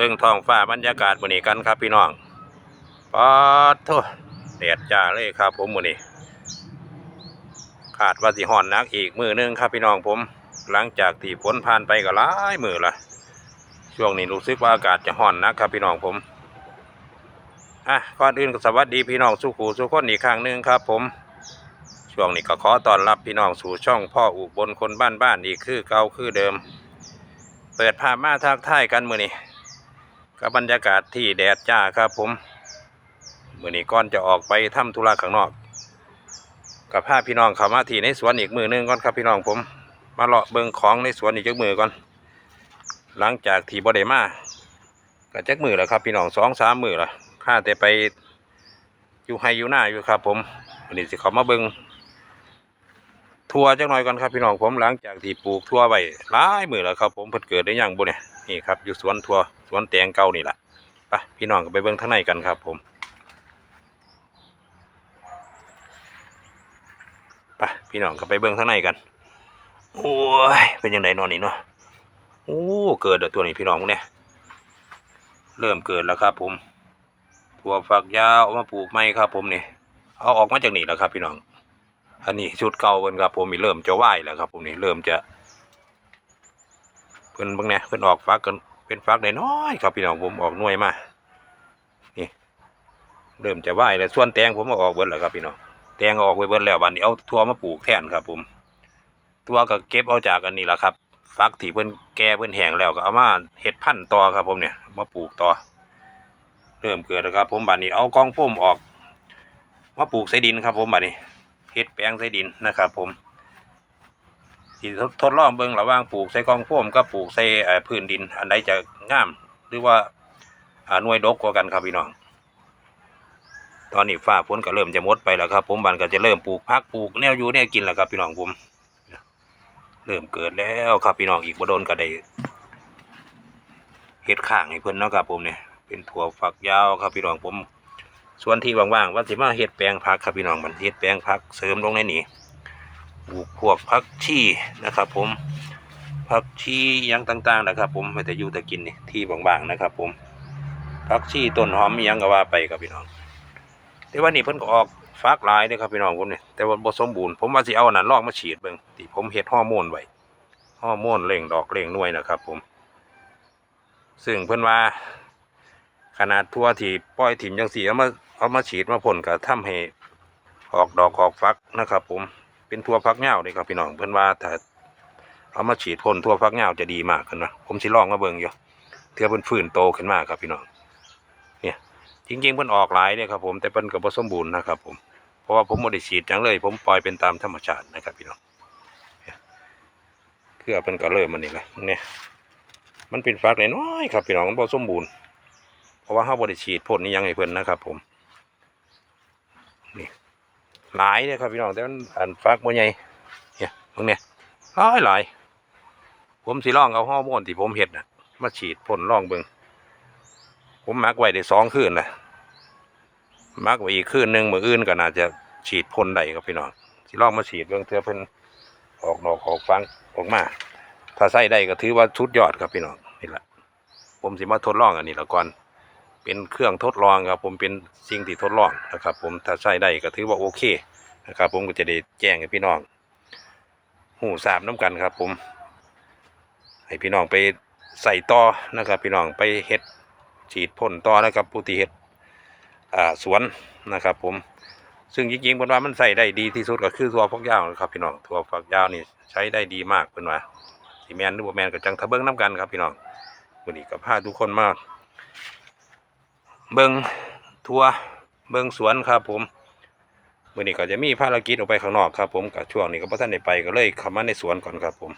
เบิ่งท้องฟ้าบรรยากาศมื้อนี้กันครับพี่น้องปอดโทแดดจ้าเลยครับ ผมมื้อนี้คาดว่าสิฮ้อนนักอีกมื้อหนึงครับพี่น้องผม หลังจากที่ฝนผ่านไปก็หลายมื้อละช่วงนี้รู้สึกว่าอากาศจะฮ้อนนักครับพี่น้องผมอะก่อนอื่นก็สวัสดีพี่น้องสุขูสุขคนอีกครั้งหนึงครับผมช่วงนี้ก็ขอต้อนรับพี่น้องสู่ช่องพ่ออุบลคนบ้านบ้านอีกคือเก่าคือเดิม เปิดภาพมาทักทายกันมื้อนี้ กับบรรยากาศที่แดดจ้าครับผมมื้อนี้ก่อนจะออกไปทำธุระข้างนอก กับพาพี่น้องเขามาที่ในสวนอีกมือหนึงก่อนครับพี่น้องผม มาเลาะเบิงของในสวนอีกจักมือก่อน หลังจากที่บ่ได้มาก็จักมือแล้วครับ พี่น้องสองสามมือละข้าแต่ไปอยู่ไฮอยู่หน้าอยู่ครับผมวันนี้สิเขามาเบิงทัวจักหน่อยก่อนครับพี่น้องผมหลังจากที่ปลูกทัวไว้หลายมือแล้วครับ ผมเพิ่นเกิดได้ยังบ่เนี่ย นี่ครับ อยู่สวนทัวสวนแตงเก่านี่แหละไปพี่น้องก็ไปเบิ่งข้างในกันครับ ผมไปพี่น้องก็ไปเบิ่งข้างในกัน โอ้ย เป็นยังไงนอนนี่เนาะโอ้เกิดตัวนี้พี่น้องเนี่ยเริ่มเกิดแล้วครับ ผมถั่วฝักยาวเอามาปลูกใหม่ครับ ผมนี่เอาออกมาจากนี่แล้วครับ พี่น้อง อันนี้ชุดเก่าเพิ่นครับ ผมมีเริ่มจะไหวแล้วครับ ผมนี่เริ่มจะ พิ่นบางเนี่ยเพิ่นออกฟักกันเป็นฟักน้อยครับพี่น้องผมออกหน่วยมานี่เริ่มจะไหวแล้วส่วนแตงผมก็ออกเบิดแล้วครับพี่น้องแตงออกไปเบิดแล้วบัดนี้เอาทั่วมาปลูกแทนครับ ผมทั่วก็เก็บเอาจากอันนี้แหละครับฟักที่เพิ่นแก่เพิ่นแห้งแล้วก็เอามาเฮ็ดพันธุ์ต่อครับ ผมเนี่ยมาปลูกต่อเริ่มเกิดแล้วครับ ผมบัดนี้เอากองโฟมออกมาปลูกใส่ดินครับ ผมบัดนี้เฮ็ดแปลงใส่ดินนะครับ ผม ที่ทดทดลองเบิ่งระหว่างปลูกใส่กองโฟมกับปลูกใส่พื้นดิน อันใดจะงาม หรือว่าอ่าหน่วยดกกว่ากันครับพี่น้อง ตอนนี้ฟ้าฝนก็เริ่มจะหมดไปแล้วครับ ผมบันก็จะเริ่มปลูกพักปลูกแนวอยู่แนวกินแล้วครับพี่น้องผม เริ่มเกิดแล้วครับพี่น้องอีกบ่โดนก็ได้เฮ็ดข้างให้เพิ่นเนาะครับผมเนี่ยเป็นถั่วฝักยาวครับพี่น้องผม ส่วนที่ว่างๆว่าสิมาเฮ็ดแปลงผักครับพี่น้องมันเฮ็ดแปลงผักเสริมลงในนี้ ปลูกพวกผักชีนะครับ ผมผักชียังต่างๆนะครับ ผมไม่แต่อยู่แต่กินนี่ที่ว่างๆนะครับ ผมผักชีต้นหอมยังก็ว่าไปครับพี่น้องแต่ว่านี่เพิ่นก็ออกฟักหลายเด้อครับพี่น้องผมเนี่ยแต่ว่าบ่สมบูรณ์ผมว่าสิเอาอันนั้นลองมาฉีดเบิ่งที่ผมเฮ็ดฮอร์โมนไว้ฮอร์โมนเร่งดอกเร่งหน่วยนะครับ ผม ซึ่งเพิ่นว่า ขนาดทั่วที่ปล่อยถิ่มจังสีเอามาเอามาฉีดมาพ่นก็ทำให้ออกดอกออกฟักนะครับ ผม เป็นทั่วฟักเหง้าเลยครับพี่น้องเพิ่อนว่าถ้าเอามาฉีดพ่นทั่วฟักเหง้าจะดีมากขึ้นนะผมสิลองมาเบิ่งอยู่เทื่อเพิ่นฟื้นโตขึ้นมากครับพี่น้องเนี่ยจริงๆเพิ่นออกหลายเนี่ยครับผมแต่เพิ่นก็บ่สมบูรณ์นะครับผมเพราะว่าผมบ่ได้ฉีดหยังเลย ผมปล่อยเป็นตามธรรมชาตินะครับพี่น้องเครือเพิ่นก็เริ่มมันนี่แหละเนี่ยมันเป็นฟักน้อยๆครับพี่น้องมันบ่สมบูรณ์เพราะว่าเฮาบ่ได้ฉีดพ่นนี่ยังให้เพิ่นนะครับผม หลายเนี่ยครับพี่น้องแต่มันอันฟักบ่ใหญ่เนี่ยตรงเนี้ยหลายหลายผมสิลองเอาฮอร์โมนที่ผมเฮ็ดนะมาฉีดพ่นลองเบิงผมมักไว้ได้สองคืนเลยมักไว้อีกคืนหนึ่งมืออื่นก็น่าจะฉีดพ่นได้ครับพี่น้องสิลองมาฉีดเบื้องเทือเพิ่นออกดอกออกฟังออกมา ถ้าใส่ได้ก็ถือว่าชุดยอดครับพี่น้องนี่แหละผมสิมาทดลองอันนี้ละก่อน เป็นเครื่องทดลองครับผมเป็นสิ่งที่ทดลองนะครับ ผมถ้าใส่ได้ก็ถือว่าโอเคนะครับผมก็จะได้แจ้งให้พี่น้องหูสามน้ำกันครับ ผม ให้พี่น้องไปใส่ต่อนะครับ พี่น้องไปเฮ็ดฉีดพ่นต่อนะครับผู้ที่เฮ็ดอ่าสวนนะครับ ผมซึ่งจริงๆเพิ่นว่ามันใส่ได้ดีที่สุดก็คือถั่วฝักยาวนะครับพี่น้องถั่วฝักยาวนี่ใช้ได้ดีมากเพิ่นว่าสิแมนหรือบ่แมนก็จังทะเบิ่งนํกันครับพี่น้องวันนี้ก็พาทุกคนมา เบิ่งทัวเบิ่งสวนครับผมวันนี้ก็จะมีภารกิจออกไปข้างนอกครับผมกับช่วงนี้ก็บ่ทันได้ไปก็เลยข้ามาในสวนก่อนครับผม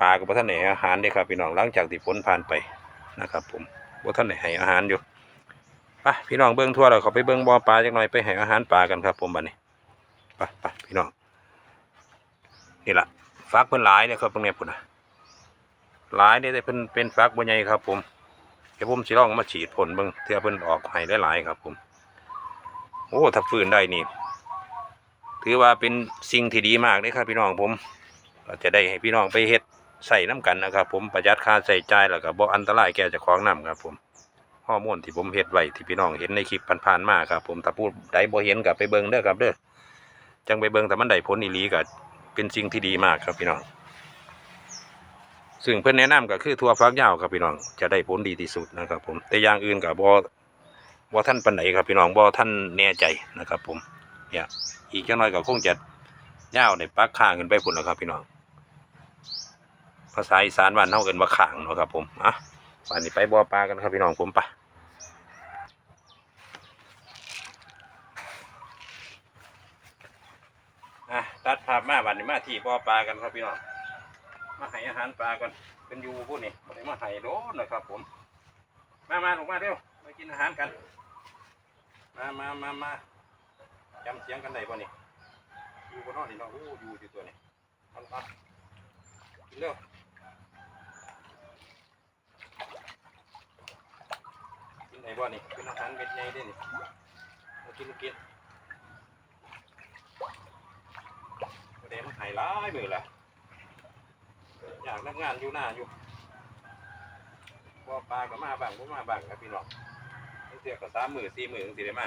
ปลาก็บ่ทันได้ให้อาหารเด้ครับพี่น้องหลังจากที่ฝนผ่านไปนะครับ ผมบ่ท่านได้ให้อาหารอยู่ไปพี่น้องเบิ้งทั่วเราเขาไปเบิ้งบ่อปลาจักหน่อยไปให้อาหารปลากันครับ ผมบัดนี้ไปไปพี่น้องนี่ละฟักเพิ่นหลายเลยครับตรงนี้พุ่นนะหลายเนี่ยแต่เพิ่นเป็นฟักบ่ใหญ่ครับ ผม ดี๋ยวผมสิลองมาฉีดพ่นเบิ่งเทื่อเพิ่นออกให้หลายๆครับ ผม โอ้ถ้าฟื้นได้นี่ ถือว่าเป็นสิ่งที่ดีมากเลยครับพี่น้องผมก็จะได้ให้พี่น้องไปเฮ็ดใส่น้ำกันนะครับ ผมประหยัดค่าใช้จ่ายแล้วก็บ่อันตรายแก่เจ้าของนํครับ ผมฮอร์โมนที่ผมเฮ็ดไว้ที่พี่น้องเห็นในคลิปผ่านๆมาครับ ผมถ้าผู้ใดบ่เห็นก็ไปเบิ่งเด้อครับเด้อจังไปเบิ่งแต่มันได้ผลอีหลีก็เป็นสิ่งที่ดีมากครับพี่น้อง ซึ่งเพิ่อนแนะนำก็คือทั่วฟักยาวครับพี่น้องจะได้ผลดีที่สุดนะครับผมแต่อย่างอื่นก็บ่บ่ท่านปานใดครับพี่น้องบ่ท่านแน่ใจนะครับผมเนี่ยอีกจังน้อยก็คงจะยาวในปักข้างขึ้นไปพุ่นแล้วครับพี่น้องภาษาอีสานบ้านเฮาเอิ้นว่าข้างเนาะครับผมอะวันนี้ไปบอปลากันครับพี่น้องผมไปอะตัดภาพมาวันนี้มาที่บอปลากันครับพี่น้อง มาให้อาหารปลาก่อนเป็นอยูพูดนี่บ่ได้มาให้โดนนะครับผม มามาลงมาเร็วมากินอาหารกัน มามามามาจำเสียงกันได้ป่ะนี่อยู่บนห้องนี่เนาะโอ้อยู่ที่ตัวนี่เอันอะกินเร็วกินไหนบ่นี่เป็นอาหารเม็ดใหญ่เด้นี่มากินกินประเดี๋ยวมันใหายร้ายมือละ อยากทำงานอยู่หน้าอยู่บ่ปลาก็มาบ้างบ่มาบ้างครับพี่น้องเทียก็สามหมื่นสี่หมื่นสิได้มา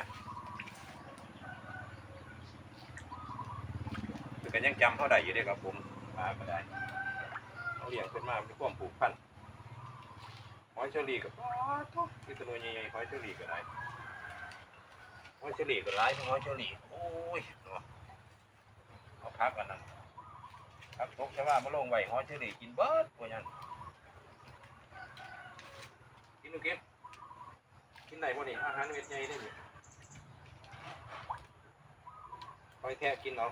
แต่ก็ยังจำเขาได้อยู่เด้ครับผมปลาก็ได้เขาเลี้ยงขึ้นมาเป็นความผูกพันหอยเชอรี่ก็ป๊อดทุกคือตัวใหญ่ๆหอยเชอรี่ก็ได้หอยเชอรี่ก็หลายทั้งหอยเชอรี่โอ้ยเนาะเอาพักกันนั่น ครับตกใช่ว่ามาลงไว้หอยเชอรี่กินเบิดพวกนั้นกินดูกินกินไหนบ่นี่อาหารเม็ดใหญ่ได้นี่หอยแทะกินเอา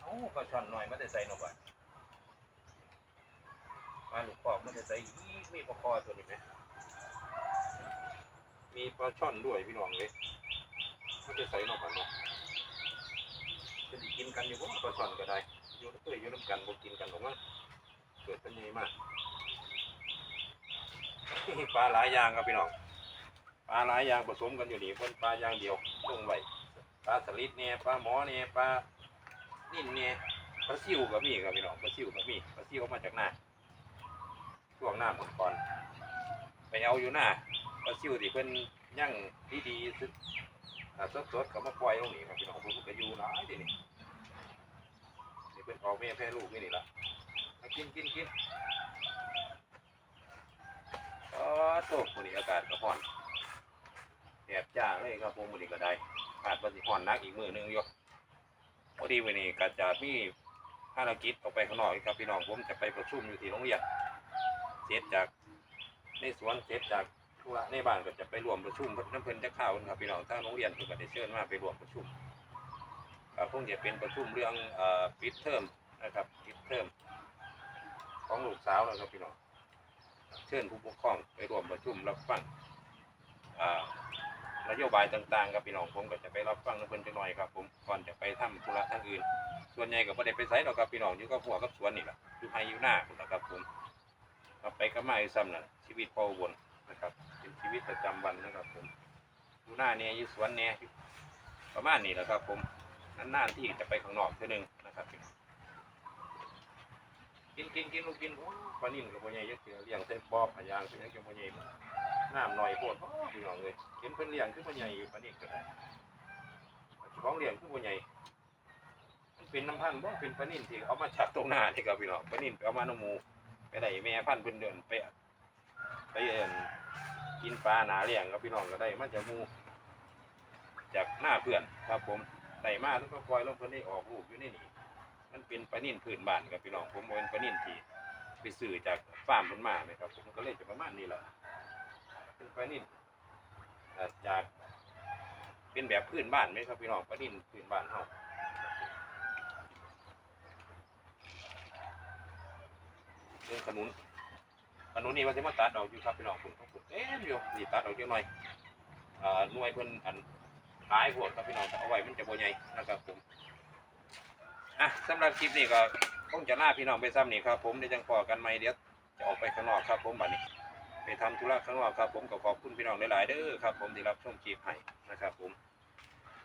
เอ้ก็ช่อนหน่อยมันจะใส่หน่อยมาลูกปอกมันจะใส่อีกมีปลาคอตัวนี้ไหมมีปลาช่อนด้วยพี่น้องเลย มันจะใส่นอกกันเนาะจะได้กินกันอยู่บ่ปลาช่อนก็ได้ อยู่เอ้ยอยู่น้ำกันบ่กินกันหรอกมั้งเกิดเป็นยังมากปลาหลายอย่างครับพี่น้อง ปลาหลายอย่างผสมกันอยู่นี่เพิ่นปลาอย่างเดียวลงไว้ปลาสลิดเนี่ยปลาหมอเนี่ยปลานิ่นเนี่ยปลาซิวก็มีครับพี่น้องปลาซิวก็มีปลาซิวมาจากหน้าช่วงหน้าหมดก่อน ไปเอาอยู่หน้าปลาซิวที่เพิ่นย่างดีๆ สดอ่าสดๆก็มาปล่อยตรงนี้ครับพี่น้องผมก็อยู่หลายทีนี่นี่เป็นพ่อแม่แพ้ลูกนี่นี่ละกินกินกินอ๋อโตวันนี้อากาศก็ร้อนแดดจ้าเลยครับผมวันนี้ก็ได้อาจว่าสิร้อนนักอีกมือหนึงอยู่พอดีวันนี้ก็จะมีภารกิจออกไปข้างนอกอีกครับพี่น้องผมจะไปประชุมอยู่ที่โรงเรียนเสร็จจากในสวนเสร็จจาก ธุระในบ้านก็จะไปรวมประชุมน้ำเพลินจะข่าวนะครับพี่น้องทางโรงเรียนเพิ่นก็ได้เชิญมาไปรวมประชุมก็คงจะเป็นประชุมเรื่องปิดเทอมนะครับปิดเทอมของลูกสาวนะครับพี่น้องเชิญผู้ปกครองไปรวมประชุมรับฟังนโยบายต่างๆครับพี่น้องผมก็จะไปรับฟังน้ำเพลินจังหน่อยครับผมก่อนจะไปทำธุระทางอื่น ส่วนใหญ่ก็ไม่ได้ไปไสหรอกครับพี่น้องอยู่กับหัวกับสวนนี่แหละอยู่ไฮอยู่หน้าพุ่นนะครับผมไปก็มาอีซ้ำน่ะชีวิตพออุบน นะครับ เป็นชีวิตประจำวันนะครับ ผมอยู่หน้าเนี่ยอยู่สวนเนี่ยประมาณนี้แหละครับ ผมนานๆที่จะไปข้างนอกเท่านึงนะครับกินกินกินลูกกินโอ้ปลานิ่นกับพ่อใหญ่ยักษ์เลี้ยงเส้นบอบพยางเป็นยังกับพ่อใหญ่น้ำหน่อยโคตรพี่น้องเลยเห็นเพิ่นเลี้ยงคือพ่อใหญ่อยู่ปลานิ่นก็ได้ของเลี้ยงคือพ่อใหญ่มันเป็นน้ำพันบ่เป็นปลานิ่นที่เอามาจากตรงหน้าที่ครับพี่น้องปลานิ่นไปเอามาน้ำหมูไปได้แม่พันเพิ่นเดินไป ไปเอ็นกินปลาหนาเลี้ยงกับพี่น้องก็ได้มาจากหมูจากหน้าเพื่อนครับผมได้มาแล้วก็ปล่อยลงเพื่อนได้ออกลูกอยู่ในนี่มันเป็นปลานิ่นพื้นบ้านกับพี่น้องผมเป็นปลานิ่นที่ไปซื้อจากฟาร์มเพิ่นมาไหมครับผมก็เลยจะประมาณนี้แหละเป็นปลานิ่นอ่อจากเป็นแบบพื้นบ้านไหมครับพี่น้องปลานิ่นพื้นบ้านเฮาเรื่องขนุน อันนนนี่ว่าจะมาตัดออกอยู่ครับพี่น้องคุณต้งคุณเอ๊ะอยู่นี่ตัดออกเยอะหน่อยอ่าหน่วยเพิ่นอันท้ายหัวครับพี่น้องเอาไว้มันจะโบใหญ่นะครับผมอะสำหรับคลิปนี้ก็คงจะลาพี่น้องไปซ้ำนี่ครับ ผมเดี๋ยวจังพอกันไหมเดี๋ยวจะออกไปข้างนอกครับ ผมบัดนี้ ไปทำธุระข้างนอกครับ ผมก็ขอบคุณพี่น้องหลายๆเด้อครับ ผมที่รับชมคลิปให้นะครับ ผม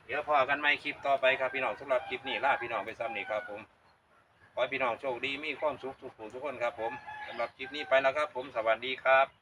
เดี๋ยวพอกันไหมคลิปต่อไปครับพี่น้องสำหรับคลิปนี้ลาพี่น้องไปซ้ำนี่ครับ ผมขอพี่น้องโชคดีมีความสุขทุกผู้ทุกคนครับ ผม สำหรับคลิปนี้ไปแล้วครับ ผมสวัสดีครับ